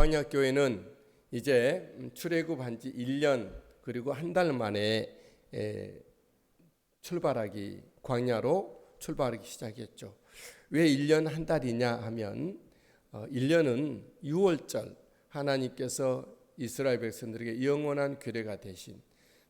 광야 교회는 이제 출애굽한 지 1년 그리고 한 달 만에 에, 출발하기 광야로 출발하기 시작했죠. 왜 1년 한 달이냐 하면 어, 1년은 6월절 하나님께서 이스라엘 백성들에게 영원한 규례가 되신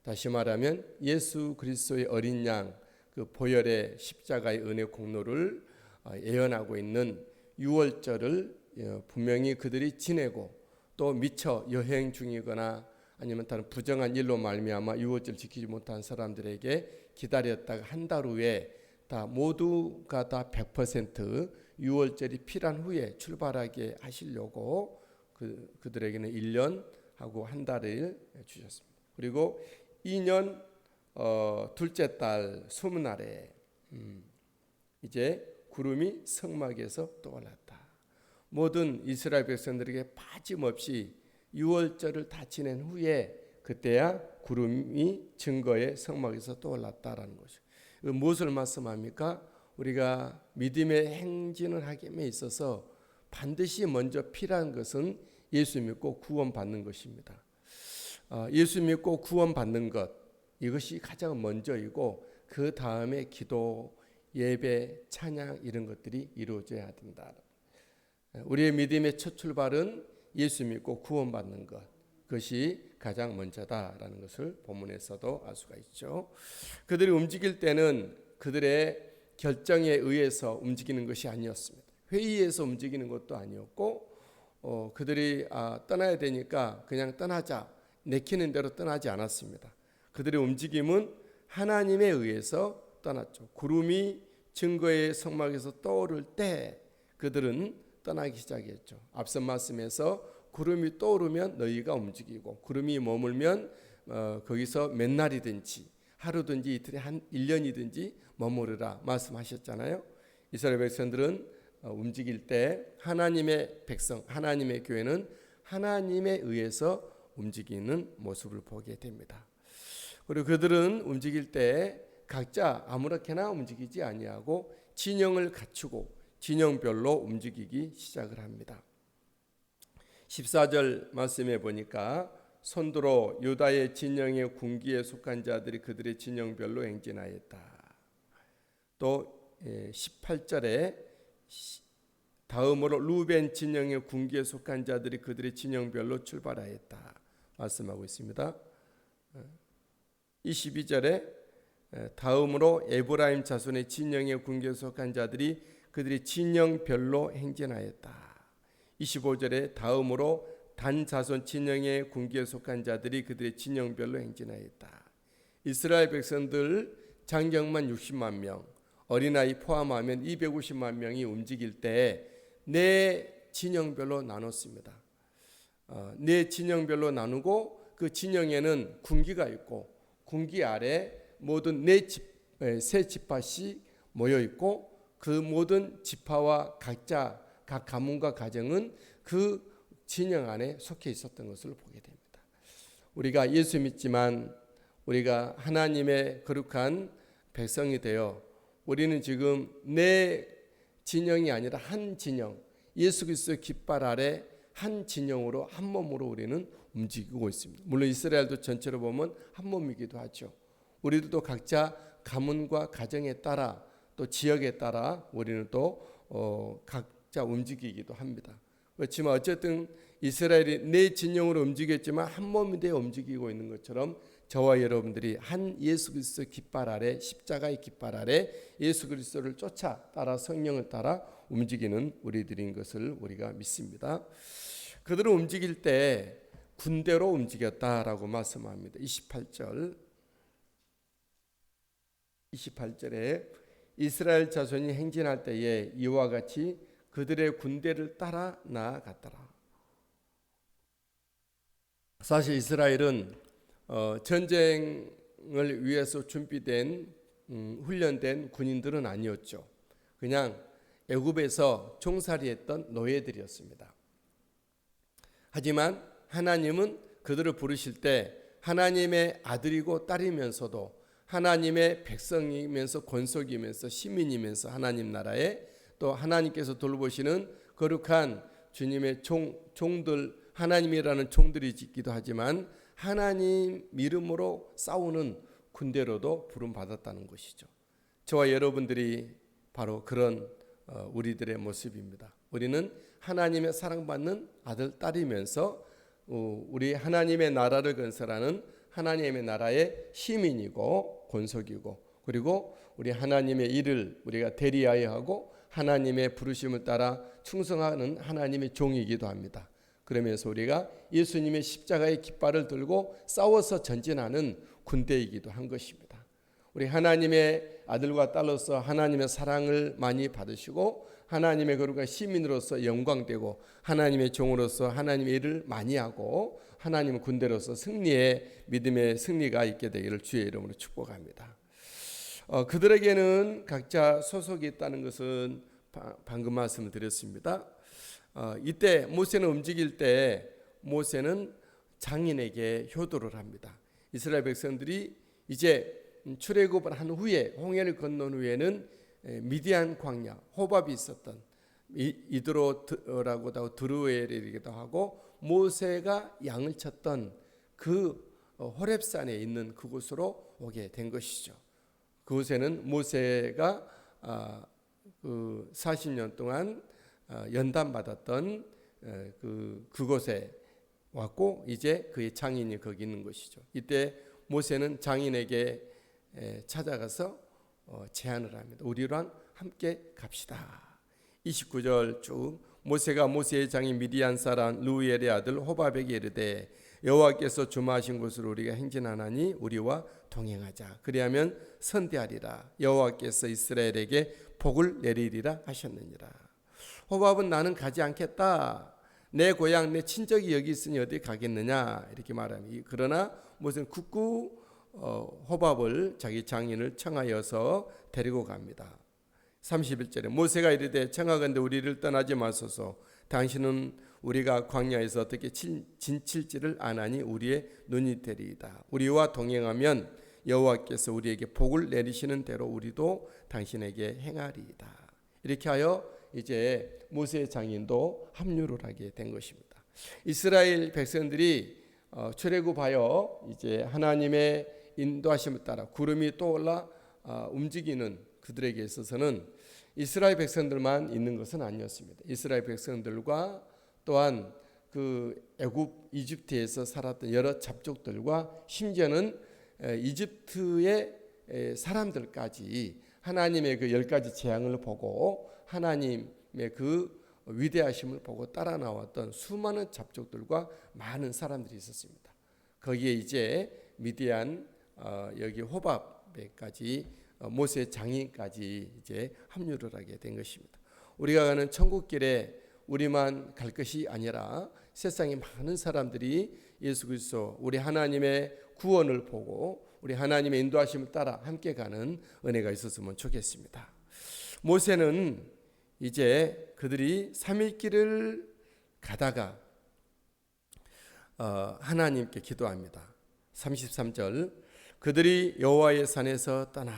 다시 말하면 예수 그리스도의 어린 양 그 보혈의 십자가의 은혜 공로를 어, 예언하고 있는 6월절을 어, 분명히 그들이 지내고 또 미처 여행 중이거나 아니면 다른 부정한 일로 말미암아 6월절 지키지 못한 사람들에게 기다렸다가 한 달 후에 다 모두가 다 100% 6월절이 필요한 후에 출발하게 하시려고 그 그들에게는 1년 하고 한 달을 주셨습니다. 그리고 2년 어, 둘째 달 소문날에 음, 이제 구름이 성막에서 떠올랐다. 모든 이스라엘 백성들에게 빠짐없이 6월절을 다 지낸 후에 그때야 구름이 증거의 성막에서 떠올랐다라는 것이죠. 무엇을 말씀합니까? 우리가 믿음의 행진을 하기에 있어서 반드시 먼저 필요한 것은 예수 믿고 구원받는 것입니다. 어, 예수 믿고 구원받는 것 이것이 가장 먼저이고 그 다음에 기도, 예배, 찬양 이런 것들이 이루어져야 된다. 우리의 믿음의 첫 출발은 예수 믿고 구원받는 것. 그것이 가장 먼저다라는 것을 본문에서도 알 수가 있죠. 그들이 움직일 때는 그들의 결정에 의해서 움직이는 것이 아니었습니다. 회의에서 움직이는 것도 아니었고 어, 그들이 아, 떠나야 되니까 그냥 떠나자 내키는 대로 떠나지 않았습니다. 그들의 움직임은 하나님에 의해서 떠났죠. 구름이 증거의 성막에서 떠오를 때 그들은 떠나기 시작했죠. 앞선 말씀에서 구름이 떠오르면 너희가 움직이고 구름이 머물면 어, 거기서 몇 날이든지 하루든지 이틀에 한 1년이든지 머무르라 말씀하셨잖아요. 이스라엘 백성들은 어, 움직일 때 하나님의 백성, 하나님의 교회는 하나님에 의해서 움직이는 모습을 보게 됩니다. 그리고 그들은 움직일 때 각자 아무렇게나 움직이지 아니하고 진영을 갖추고 진영별로 움직이기 시작을 합니다. 14절 말씀해 보니까 손들어 유다의 진영의 군기에 속한 자들이 그들의 진영별로 행진하였다. 또 18절에 예, 다음으로 루벤 진영의 군기에 속한 자들이 그들의 진영별로 출발하였다. 말씀하고 있습니다. 22절에 다음으로 에브라임 자손의 진영의 군기에 속한 자들이 그들의 진영별로 행진하였다. 25절에 다음으로 단 자손 진영의 군기에 속한 자들이 그들의 진영별로 행진하였다. 이스라엘 백성들 장경만 60만 명, 어린아이 포함하면 250만 명이 움직일 때네 진영별로 나눴습니다. 어, 네 진영별로 나누고 그 진영에는 군기가 있고 군기 아래 모든 네세 지파씩 모여 있고 그 모든 지파와 각자 각 가문과 가정은 그 진영 안에 속해 있었던 것을 보게 됩니다. 우리가 예수 믿지만 우리가 하나님의 거룩한 백성이 되어 우리는 지금 내 진영이 아니라 한 진영, 예수 그리스도 깃발 아래 한 진영으로 한 몸으로 우리는 움직이고 있습니다. 물론 이스라엘도 전체로 보면 한 몸이기도 하죠. 우리들도 각자 가문과 가정에 따라 또 지역에 따라 우리는 또 어, 각자 움직이기도 합니다. 그렇지만 어쨌든 이스라엘이 내 진영으로 움직였지만 한 몸이 되어 움직이고 있는 것처럼 저와 여러분들이 한 예수 그리스도 깃발 아래 십자가의 깃발 아래 예수 그리스도를 쫓아 따라 성령을 따라 움직이는 우리들인 것을 우리가 믿습니다. 그들은 움직일 때 군대로 움직였다라고 말씀합니다. 28절 28절에 이스라엘 자손이 행진할 때에 이와 같이 그들의 군대를 따라 나아갔더라. 사실 이스라엘은 어, 전쟁을 위해서 준비된 음, 훈련된 군인들은 아니었죠. 그냥 애굽에서 종살이했던 노예들이었습니다. 하지만 하나님은 그들을 부르실 때 하나님의 아들이고 딸이면서도 하나님의 백성이면서 권속이면서 시민이면서 하나님 나라에 또 하나님께서 돌보시는 거룩한 주님의 종 종들 하나님이라는 종들이 있기도 하지만 하나님 이름으로 싸우는 군대로도 부름 받았다는 것이죠. 저와 여러분들이 바로 그런 어, 우리들의 모습입니다. 우리는 하나님의 사랑받는 아들 딸이면서 어, 우리 하나님의 나라를 건설하는 하나님의 나라의 시민이고 권속이고 그리고 우리 하나님의 일을 우리가 대리하여 하고 하나님의 부르심을 따라 충성하는 하나님의 종이기도 합니다. 그러면서 우리가 예수님의 십자가의 깃발을 들고 싸워서 전진하는 군대이기도 한 것입니다. 우리 하나님의 아들과 딸로서 하나님의 사랑을 많이 받으시고 하나님의 거룩한 시민으로서 영광되고 하나님의 종으로서 하나님의 일을 많이 하고 하나님의 군대로서 승리의 믿음의 승리가 있게 되기를 주의 이름으로 축복합니다. 어, 그들에게는 각자 소속이 있다는 것은 바, 방금 말씀을 드렸습니다. 어, 이때 모세는 움직일 때 모세는 장인에게 효도를 합니다. 이스라엘 백성들이 이제 출애굽을 한 후에 홍해를 건넌 후에는 미디안 광야 호밥이 있었던 이드로라고도 드루엘이기도 하고 모세가 양을 쳤던 그 어, 호렙산에 있는 그곳으로 오게 된 것이죠. 그곳에는 모세가 아, 그 40년 동안 아, 연단 받았던 그 그곳에 왔고 이제 그의 장인이 거기 있는 것이죠. 이때 모세는 장인에게 찾아가서 어, 제안을 합니다. 우리랑 함께 갑시다. 29절 쭉 모세가 모세의 장인 미디안 사람 루엘의 아들 호바백에 이르되 여호와께서 주마하신 곳으로 우리가 행진하나니 우리와 동행하자. 그리하면 선대하리라. 여호와께서 이스라엘에게 복을 내리리라 하셨느니라. 호밥은 나는 가지 않겠다. 내 고향 내 친척이 여기 있으니 어디 가겠느냐 이렇게 말합니다. 그러나 모세는 굳고 어, 호밥을 자기 장인을 청하여서 데리고 갑니다. 31절에 모세가 이르되 청하건대 우리를 떠나지 마소서 당신은 우리가 광야에서 어떻게 진칠지를 아나니 우리의 눈이 되리이다. 우리와 동행하면 여호와께서 우리에게 복을 내리시는 대로 우리도 당신에게 행하리이다. 이렇게 하여 이제 모세의 장인도 합류를 하게 된 것입니다. 이스라엘 백성들이 어, 출애굽하여 이제 하나님의 인도하심을 따라 구름이 떠올라 어, 움직이는 그들에게 있어서는 이스라엘 백성들만 있는 것은 아니었습니다. 이스라엘 백성들과 또한 그 애굽 이집트에서 살았던 여러 잡족들과 심지어는 이집트의 사람들까지 하나님의 그 열 가지 재앙을 보고 하나님의 그 위대하심을 보고 따라 나왔던 수많은 잡족들과 많은 사람들이 있었습니다. 거기에 이제 미디안 어, 여기 호밥에까지 어, 모세 장인까지 이제 합류를 하게 된 것입니다. 우리가 가는 천국길에 우리만 갈 것이 아니라 세상에 많은 사람들이 예수 그리스도 우리 하나님의 구원을 보고 우리 하나님의 인도하심을 따라 함께 가는 은혜가 있었으면 좋겠습니다. 모세는 이제 그들이 3일 길을 가다가 어, 하나님께 기도합니다. 33절 그들이 여호와의 산에서 떠나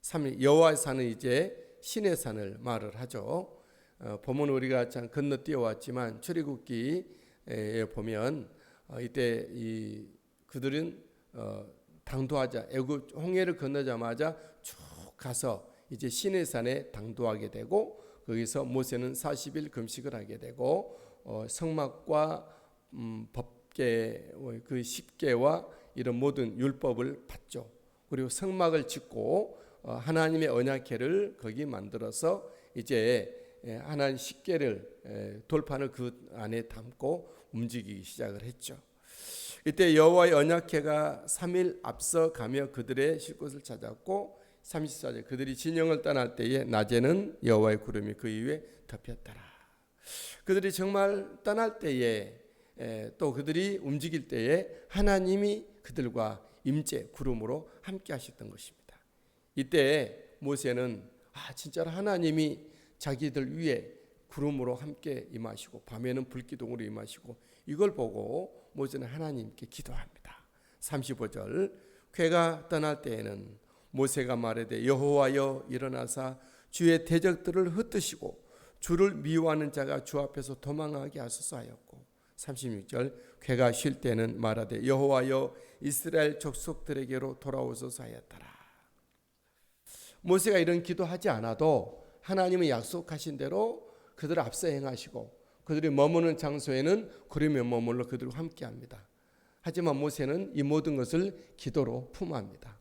3일 여호와의 산은 이제 신의 산을 말을 하죠. 어, 보면 우리가 참 건너 뛰어 왔지만 출애굽기에 보면 어, 이때 이 그들은 어, 당도하자 애굽 홍해를 건너자마자 쭉 가서 이제 신의 산에 당도하게 되고 거기서 모세는 40일 금식을 하게 되고 어, 성막과 음, 법계 그 십계와 이런 모든 율법을 받죠. 그리고 성막을 짓고 어, 하나님의 언약궤를 거기 만들어서 이제 하나님 십계를 돌판을 그 안에 담고 움직이기 시작을 했죠. 이때 여호와의 언약궤가 3일 앞서 가며 그들의 쉴 곳을 찾았고 34절 그들이 진영을 떠날 때에 낮에는 여호와의 구름이 그 위에 덮였더라. 그들이 정말 떠날 때에 또 그들이 움직일 때에 하나님이 그들과 임재 구름으로 함께 하셨던 것입니다. 이때 모세는 아 진짜로 하나님이 자기들 위에 구름으로 함께 임하시고 밤에는 불기둥으로 임하시고 이걸 보고 모세는 하나님께 기도합니다. 35절 괴가 떠날 때에는 모세가 말하되 여호와여 일어나사 주의 대적들을 흩으시고 주를 미워하는 자가 주 앞에서 도망하게 하소서 하였고 36절 괴가 쉴 때는 말하되 여호와여 이스라엘 족속들에게로 돌아오소서 하였더라. 모세가 이런 기도하지 않아도 하나님은 약속하신 대로 그들 앞서 행하시고 그들이 머무는 장소에는 구름에 머물러 그들과 함께합니다. 하지만 모세는 이 모든 것을 기도로 품합니다.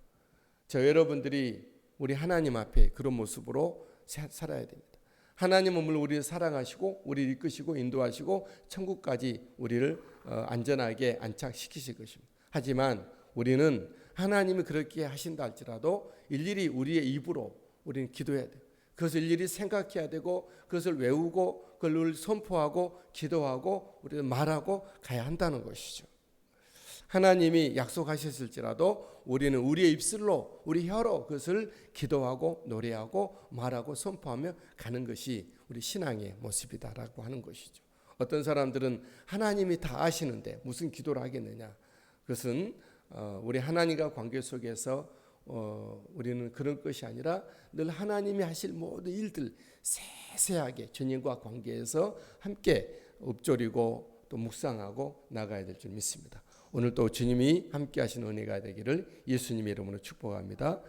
저 여러분들이 우리 하나님 앞에 그런 모습으로 사- 살아야 됩니다. 하나님은 물론 우리를 사랑하시고 우리를 이끄시고 인도하시고 천국까지 우리를 어, 안전하게 안착시키실 것입니다. 하지만 우리는 하나님이 그렇게 하신다 할지라도 일일이 우리의 입으로 우리는 기도해야 돼요. 그것을 일일이 생각해야 되고 그것을 외우고 그걸 선포하고 기도하고 우리는 말하고 가야 한다는 것이죠. 하나님이 약속하셨을지라도 우리는 우리의 입술로 우리 혀로 그것을 기도하고 노래하고 말하고 선포하며 가는 것이 우리 신앙의 모습이다라고 하는 것이죠. 어떤 사람들은 하나님이 다 아시는데 무슨 기도를 하겠느냐? 그것은 어, 우리 하나님과 관계 속에서 어, 우리는 그런 것이 아니라 늘 하나님이 하실 모든 일들 세세하게 주님과 관계에서 함께 읊조리고 또 묵상하고 나가야 될 줄 믿습니다. 오늘 또 주님이 함께 하신 은혜가 되기를 예수님의 이름으로 축복합니다.